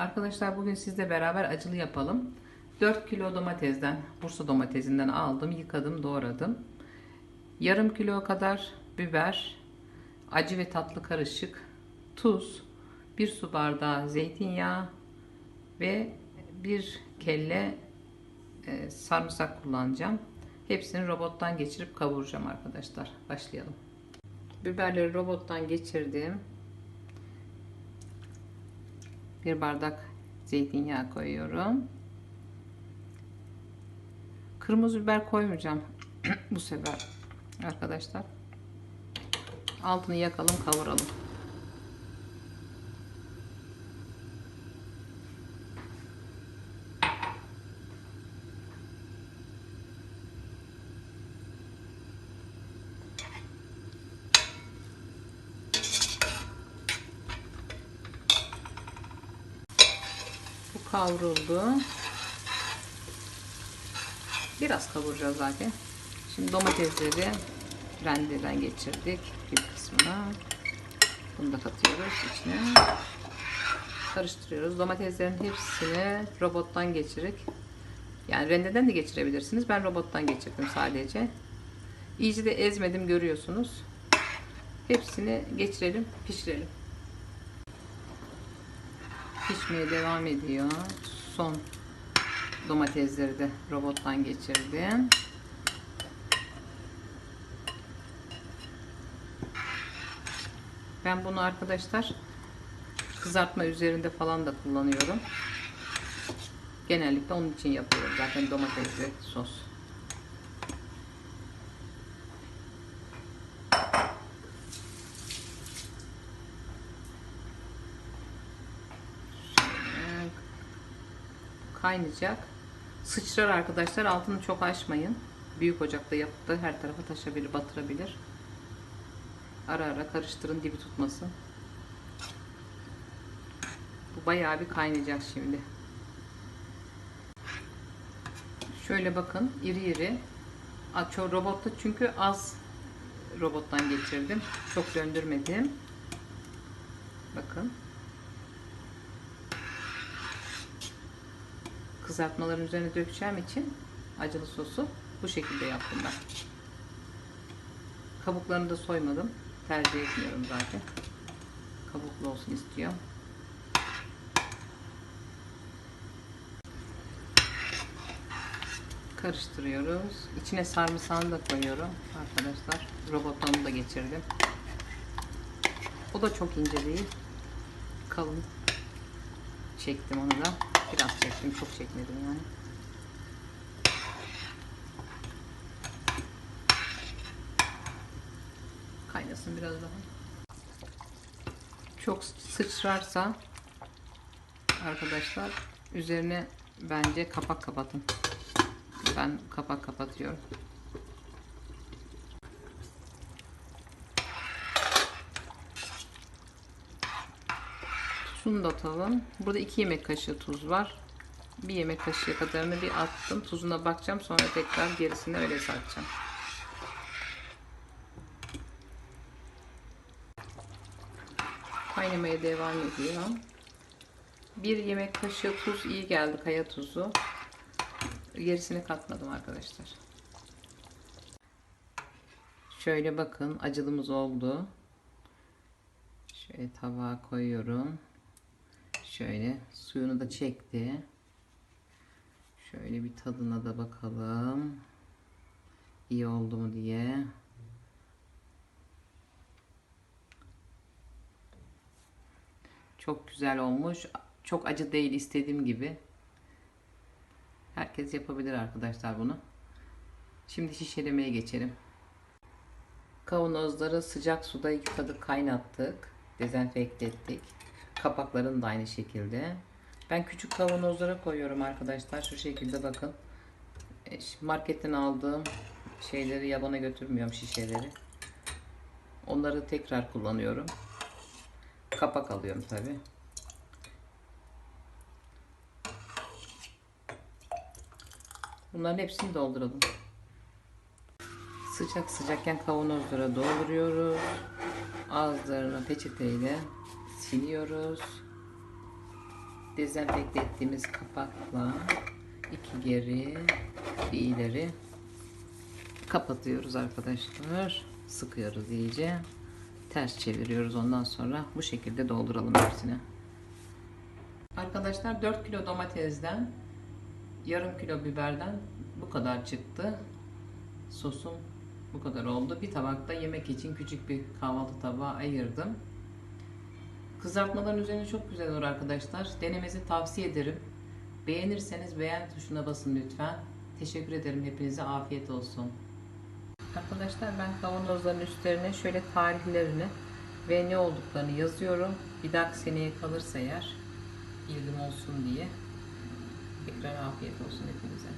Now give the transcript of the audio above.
Arkadaşlar bugün sizle beraber acılı yapalım. 4 kilo domatesden, Bursa domatesinden aldım, yıkadım, doğradım. Yarım kilo kadar biber, acı ve tatlı karışık, tuz, bir su bardağı zeytinyağı ve bir kelle e, sarımsak kullanacağım. Hepsini robottan geçirip kavuracağım arkadaşlar. Başlayalım. Biberleri robottan geçirdim. Bir bardak zeytinyağı koyuyorum. Kırmızı biber koymayacağım bu sefer arkadaşlar. Altını yakalım, kavuralım. Kavruldu. Biraz kavuracağız zaten. Şimdi domatesleri rendeden geçirdik bir kısmına. Bunu da katıyoruz içine. Karıştırıyoruz. Domateslerin hepsini robottan geçirip yani rendeden de geçirebilirsiniz. Ben robottan geçirdim sadece. İyice de ezmedim görüyorsunuz. Hepsini geçirelim, pişirelim pişmeye devam ediyor. Son domatesleri de robottan geçirdim. Ben bunu arkadaşlar kızartma üzerinde falan da kullanıyorum. Genellikle onun için yapıyorum zaten domatesli sos. Kaynayacak. Sıçrar arkadaşlar. Altını çok açmayın. Büyük ocakta yapıp her tarafa taşabilir, batırabilir. Ara ara karıştırın dibi tutmasın. Bu bayağı bir kaynayacak şimdi. Şöyle bakın iri iri. Aço robotta çünkü az robottan geçirdim. Çok döndürmedim. Bakın. Kızartmaların üzerine dökeceğim için acılı sosu bu şekilde yaptım ben. Kabuklarını da soymadım. Tercih etmiyorum zaten. Kabuklu olsun istiyorum. Karıştırıyoruz. İçine sarımsağını da koyuyorum arkadaşlar. Robottan da geçirdim. O da çok ince değil. Kalın. Çektim onu da. Biraz çektim, çok çekmedim yani. Kaynasın biraz daha. Çok sıçrarsa arkadaşlar üzerine bence kapak kapatın. Ben kapak kapatıyorum. Tuzunu da atalım. Burada 2 yemek kaşığı tuz var. Bir yemek kaşığı kadarını bir attım. Tuzuna bakacağım. Sonra tekrar gerisini öyle saracağım. Kaynamaya devam ediyor. Bir yemek kaşığı tuz iyi geldi. Kaya tuzu. Gerisini katmadım arkadaşlar. Şöyle bakın acılımız oldu. Şöyle tabağa koyuyorum. Şöyle suyunu da çekti. Şöyle bir tadına da bakalım. İyi oldu mu diye. Çok güzel olmuş. Çok acı değil istediğim gibi. Herkes yapabilir arkadaşlar bunu. Şimdi şişelemeye geçelim. Kavanozları sıcak suda yıkadık, kaynattık. Dezenfekte ettik. Kapaklarını da aynı şekilde. Ben küçük kavanozlara koyuyorum arkadaşlar. Şu şekilde bakın. E, marketten aldığım şeyleri yabana götürmüyorum şişeleri. Onları tekrar kullanıyorum. Kapak alıyorum tabi. Bunların hepsini dolduralım. Sıcak sıcakken kavanozlara dolduruyoruz. Ağızlarını peçeteyle siliyoruz. dezenfekte ettiğimiz kapakla iki geri bir ileri kapatıyoruz arkadaşlar. Sıkıyoruz iyice. Ters çeviriyoruz ondan sonra bu şekilde dolduralım hepsini. Arkadaşlar 4 kilo domatesden yarım kilo biberden bu kadar çıktı. Sosum bu kadar oldu. Bir tabakta yemek için küçük bir kahvaltı tabağı ayırdım. Kızartmaların üzerine çok güzel olur arkadaşlar. Denemenizi tavsiye ederim. Beğenirseniz beğen tuşuna basın lütfen. Teşekkür ederim. Hepinize afiyet olsun. Arkadaşlar ben kavanozların üstlerine şöyle tarihlerini ve ne olduklarını yazıyorum. Bir dahaki seneye kalırsa eğer bilgim olsun diye. Tekrar afiyet olsun hepinize.